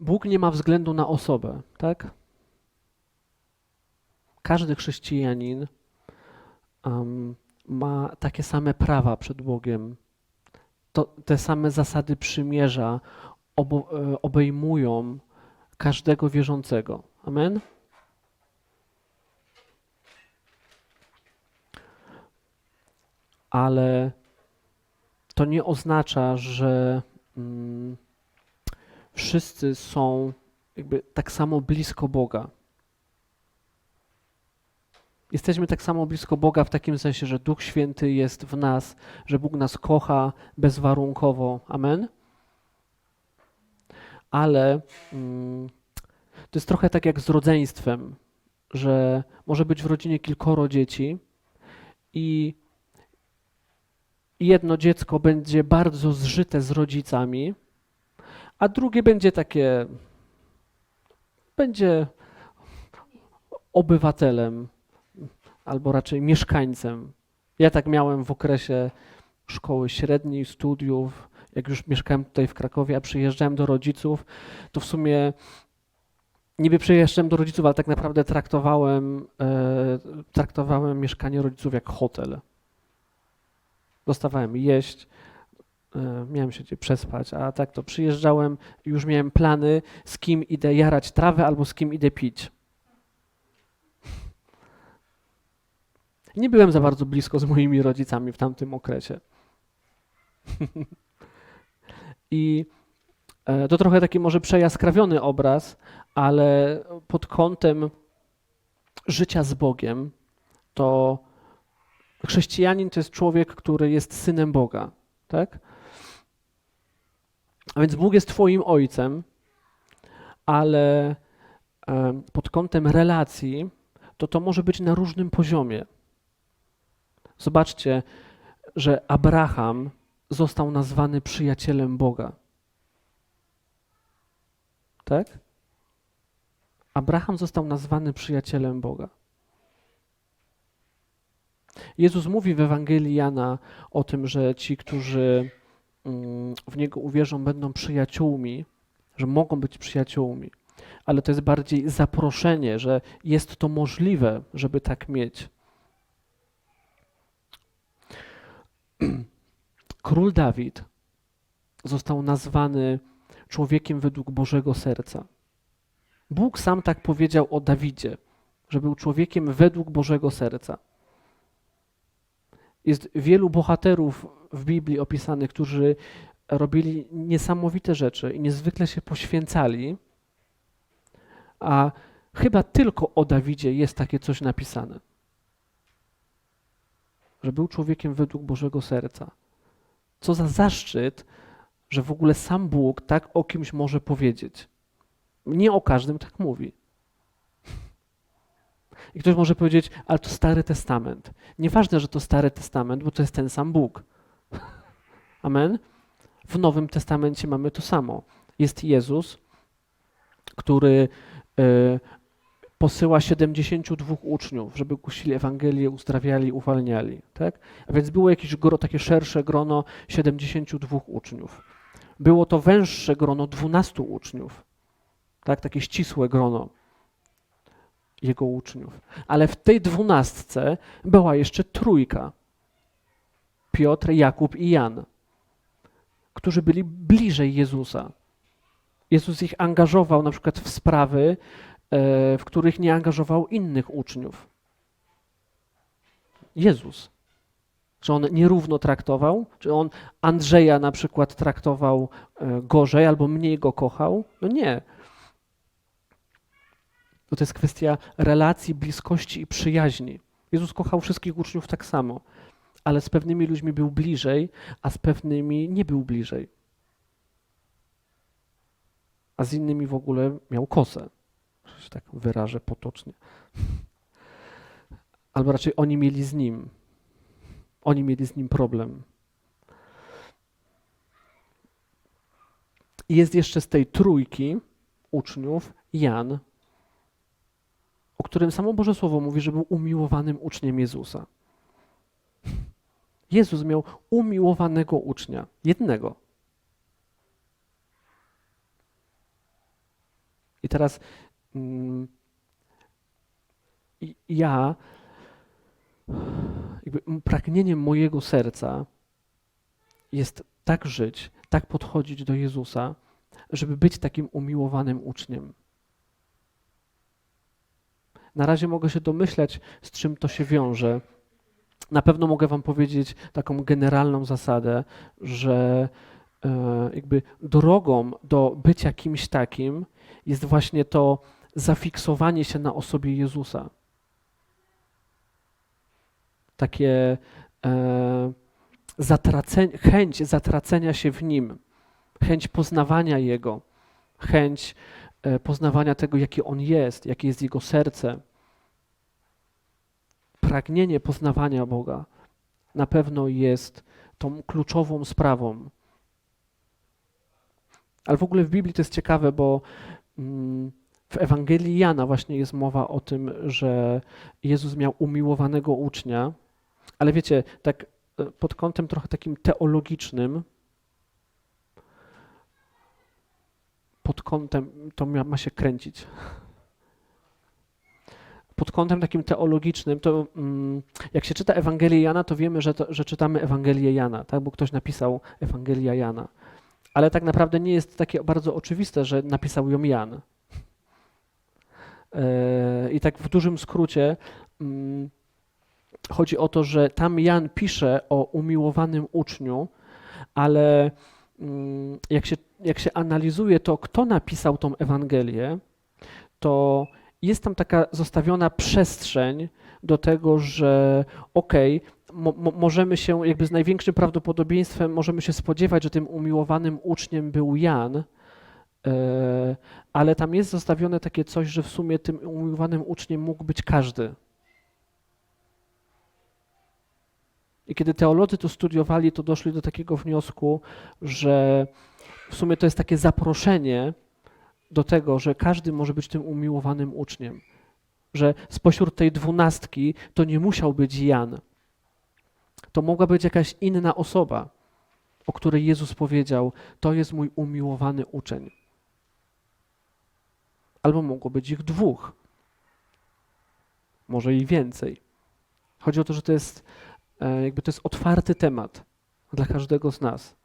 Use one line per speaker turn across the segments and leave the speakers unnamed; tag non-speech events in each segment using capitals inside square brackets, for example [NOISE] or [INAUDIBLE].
Bóg nie ma względu na osobę, tak? Każdy chrześcijanin um, ma takie same prawa przed Bogiem. To, te same zasady przymierza obo, e, obejmują każdego wierzącego. Amen? Ale to nie oznacza, że mm, wszyscy są jakby tak samo blisko Boga. Jesteśmy tak samo blisko Boga w takim sensie, że Duch Święty jest w nas, że Bóg nas kocha bezwarunkowo. Amen? Ale mm, to jest trochę tak jak z rodzeństwem, że może być w rodzinie kilkoro dzieci i jedno dziecko będzie bardzo zżyte z rodzicami, a drugie będzie takie, będzie obywatelem albo raczej mieszkańcem. Ja tak miałem w okresie szkoły średniej, studiów, jak już mieszkałem tutaj w Krakowie, a przyjeżdżałem do rodziców, to w sumie niby przyjeżdżałem do rodziców, ale tak naprawdę traktowałem, e, traktowałem mieszkanie rodziców jak hotel. Dostawałem jeść, miałem się gdzie przespać, a tak to przyjeżdżałem już miałem plany, z kim idę jarać trawę albo z kim idę pić. Nie byłem za bardzo blisko z moimi rodzicami w tamtym okresie. I e, to trochę taki może przejaskrawiony obraz, ale pod kątem życia z Bogiem, to chrześcijanin to jest człowiek, który jest synem Boga, tak? A więc Bóg jest Twoim ojcem, ale e, pod kątem relacji, to to może być na różnym poziomie. Zobaczcie, że Abraham został nazwany przyjacielem Boga. Tak? Abraham został nazwany przyjacielem Boga. Jezus mówi w Ewangelii Jana o tym, że ci, którzy w Niego uwierzą, będą przyjaciółmi, że mogą być przyjaciółmi. Ale to jest bardziej zaproszenie, że jest to możliwe, żeby tak mieć. [CLEARS THROAT] Król Dawid został nazwany człowiekiem według Bożego serca. Bóg sam tak powiedział o Dawidzie, że był człowiekiem według Bożego serca. Jest wielu bohaterów w Biblii opisanych, którzy robili niesamowite rzeczy i niezwykle się poświęcali, a chyba tylko o Dawidzie jest takie coś napisane że był człowiekiem według Bożego serca. Co za zaszczyt, że w ogóle sam Bóg tak o kimś może powiedzieć. Nie o każdym tak mówi. I ktoś może powiedzieć, ale to Stary Testament. Nieważne, że to Stary Testament, bo to jest ten sam Bóg. [LAUGHS] Amen? W Nowym Testamencie mamy to samo. Jest Jezus, który y, posyła 72 uczniów, żeby głosili Ewangelię, uzdrawiali, uwalniali. Tak? A więc było jakieś gro, takie szersze grono 72 uczniów. Było to węższe grono 12 uczniów. Tak? Takie ścisłe grono jego uczniów. Ale w tej dwunastce była jeszcze trójka. Piotr, Jakub i Jan, którzy byli bliżej Jezusa. Jezus ich angażował na przykład w sprawy, E, w których nie angażował innych uczniów. Jezus. Czy on nierówno traktował? Czy on Andrzeja na przykład traktował e, gorzej albo mniej go kochał? No nie. To jest kwestia relacji, bliskości i przyjaźni. Jezus kochał wszystkich uczniów tak samo, ale z pewnymi ludźmi był bliżej, a z pewnymi nie był bliżej. A z innymi w ogóle miał kosę że tak wyrażę potocznie. [LAUGHS] Albo raczej oni mieli z nim. Oni mieli z nim problem. I jest jeszcze z tej trójki uczniów Jan, o którym samo Boże Słowo mówi, że był umiłowanym uczniem Jezusa. Jezus miał umiłowanego ucznia, jednego. I teraz mm, ja, pragnieniem mojego serca jest tak żyć, tak podchodzić do Jezusa, żeby być takim umiłowanym uczniem. Na razie mogę się domyślać, z czym to się wiąże. Na pewno mogę Wam powiedzieć taką generalną zasadę, że e, jakby drogą do bycia kimś takim jest właśnie to zafiksowanie się na osobie Jezusa. Takie e, zatracenie, chęć zatracenia się w Nim, chęć poznawania Jego, chęć poznawania tego, jaki On jest, jakie jest Jego serce, pragnienie poznawania Boga na pewno jest tą kluczową sprawą. Ale w ogóle w Biblii to jest ciekawe, bo mm, w Ewangelii Jana właśnie jest mowa o tym, że Jezus miał umiłowanego ucznia, ale wiecie, tak e, pod kątem trochę takim teologicznym, pod kątem, to ma się kręcić. Pod kątem takim teologicznym, to mm, jak się czyta Ewangelię Jana, to wiemy, że, to, że czytamy Ewangelię Jana, tak? bo ktoś napisał Ewangelia Jana. Ale tak naprawdę nie jest takie bardzo oczywiste, że napisał ją Jan. E, I tak w dużym skrócie mm, chodzi o to, że tam Jan pisze o umiłowanym uczniu, ale mm, jak się, jak się analizuje to, kto napisał tą Ewangelię, to jest tam taka zostawiona przestrzeń do tego, że okej, mo, możemy się jakby z największym prawdopodobieństwem możemy się spodziewać, że tym umiłowanym uczniem był Jan, e, ale tam jest zostawione takie coś, że w sumie tym umiłowanym uczniem mógł być każdy. I kiedy teolodzy to studiowali, to doszli do takiego wniosku, że w sumie to jest takie zaproszenie do tego, że każdy może być tym umiłowanym uczniem. Że spośród tej dwunastki to nie musiał być Jan. To mogła być jakaś inna osoba, o której Jezus powiedział: To jest mój umiłowany uczeń. Albo mogło być ich dwóch, może i więcej. Chodzi o to, że to jest e, jakby to jest otwarty temat dla każdego z nas.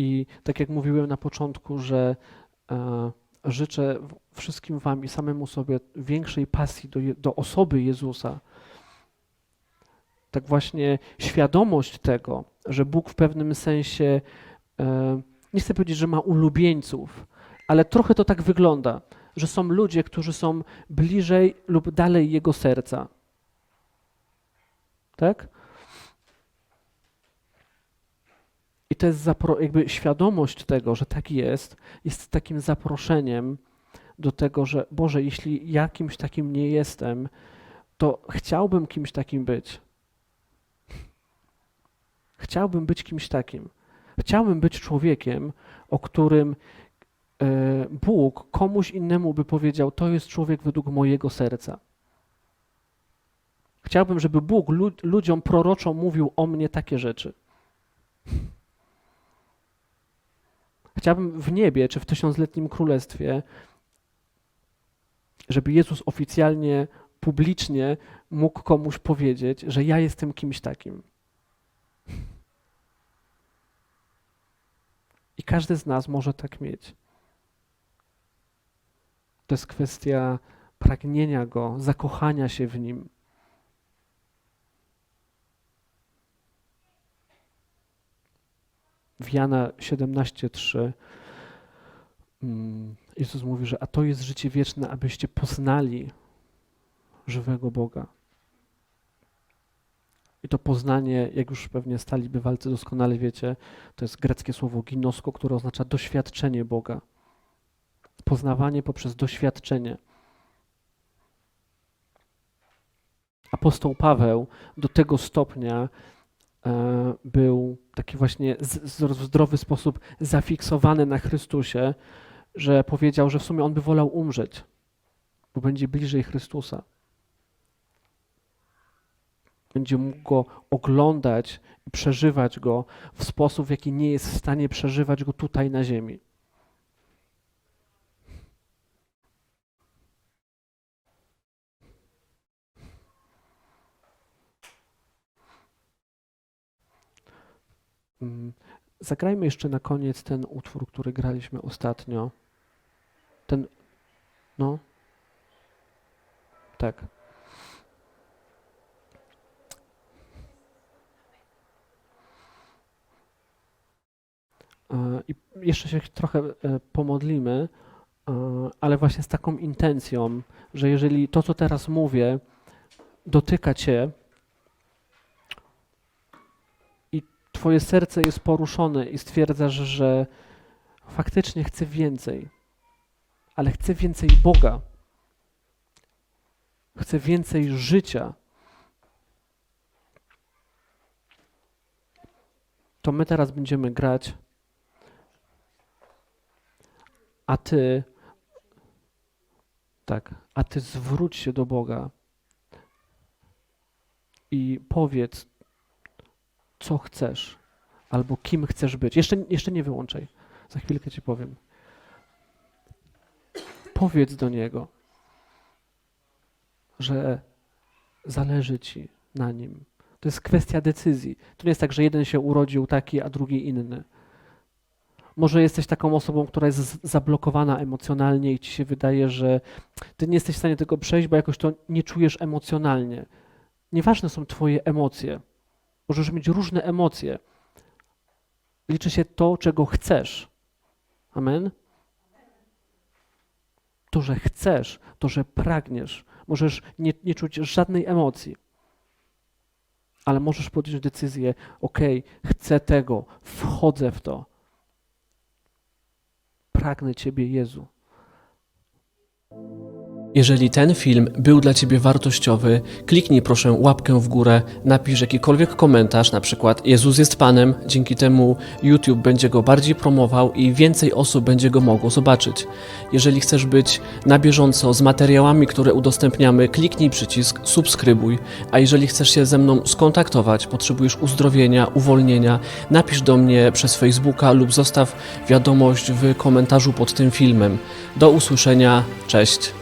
I tak jak mówiłem na początku, że e, życzę wszystkim Wam i samemu sobie większej pasji do, do osoby Jezusa. Tak właśnie świadomość tego, że Bóg w pewnym sensie, e, nie chcę powiedzieć, że ma ulubieńców, ale trochę to tak wygląda, że są ludzie, którzy są bliżej lub dalej Jego serca. Tak? I to jest zapro, jakby świadomość tego, że tak jest, jest takim zaproszeniem do tego, że Boże, jeśli ja kimś takim nie jestem, to chciałbym kimś takim być. Chciałbym być kimś takim. Chciałbym być człowiekiem, o którym e, Bóg komuś innemu by powiedział: To jest człowiek według mojego serca. Chciałbym, żeby Bóg lu- ludziom proroczo mówił o mnie takie rzeczy. Chciałbym w niebie czy w tysiącletnim królestwie, żeby Jezus oficjalnie, publicznie mógł komuś powiedzieć, że ja jestem kimś takim. I każdy z nas może tak mieć. To jest kwestia pragnienia Go, zakochania się w Nim. W Jana 17:3 mm, Jezus mówi, że a to jest życie wieczne, abyście poznali żywego Boga. I to poznanie, jak już pewnie stali bywalcy doskonale wiecie, to jest greckie słowo ginosko, które oznacza doświadczenie Boga. Poznawanie poprzez doświadczenie. Apostoł Paweł do tego stopnia był taki właśnie w zdrowy sposób zafiksowany na Chrystusie, że powiedział, że w sumie on by wolał umrzeć, bo będzie bliżej Chrystusa. będzie mógł go oglądać i przeżywać go w sposób, w jaki nie jest w stanie przeżywać go tutaj na ziemi. Zagrajmy jeszcze na koniec ten utwór, który graliśmy ostatnio. Ten. No. Tak. E, I jeszcze się trochę e, pomodlimy, e, ale właśnie z taką intencją, że jeżeli to, co teraz mówię, dotyka Cię i Twoje serce jest poruszone i stwierdzasz, że faktycznie chcę więcej, ale chcę więcej Boga, chcę więcej życia, to my teraz będziemy grać. A ty, tak, a ty zwróć się do Boga i powiedz, co chcesz, albo kim chcesz być. Jeszcze, jeszcze nie wyłączaj, za chwilkę ci powiem. Powiedz do Niego, że zależy ci na Nim. To jest kwestia decyzji. To nie jest tak, że jeden się urodził taki, a drugi inny. Może jesteś taką osobą, która jest zablokowana emocjonalnie i ci się wydaje, że ty nie jesteś w stanie tego przejść, bo jakoś to nie czujesz emocjonalnie. Nieważne są twoje emocje. Możesz mieć różne emocje. Liczy się to, czego chcesz. Amen? To, że chcesz, to, że pragniesz. Możesz nie, nie czuć żadnej emocji. Ale możesz podjąć decyzję, ok, chcę tego, wchodzę w to pragnę Ciebie, Jezu.
Jeżeli ten film był dla Ciebie wartościowy, kliknij proszę łapkę w górę, napisz jakikolwiek komentarz, na przykład Jezus jest Panem, dzięki temu YouTube będzie go bardziej promował i więcej osób będzie go mogło zobaczyć. Jeżeli chcesz być na bieżąco z materiałami, które udostępniamy, kliknij przycisk subskrybuj, a jeżeli chcesz się ze mną skontaktować, potrzebujesz uzdrowienia, uwolnienia, napisz do mnie przez Facebooka lub zostaw wiadomość w komentarzu pod tym filmem. Do usłyszenia, cześć.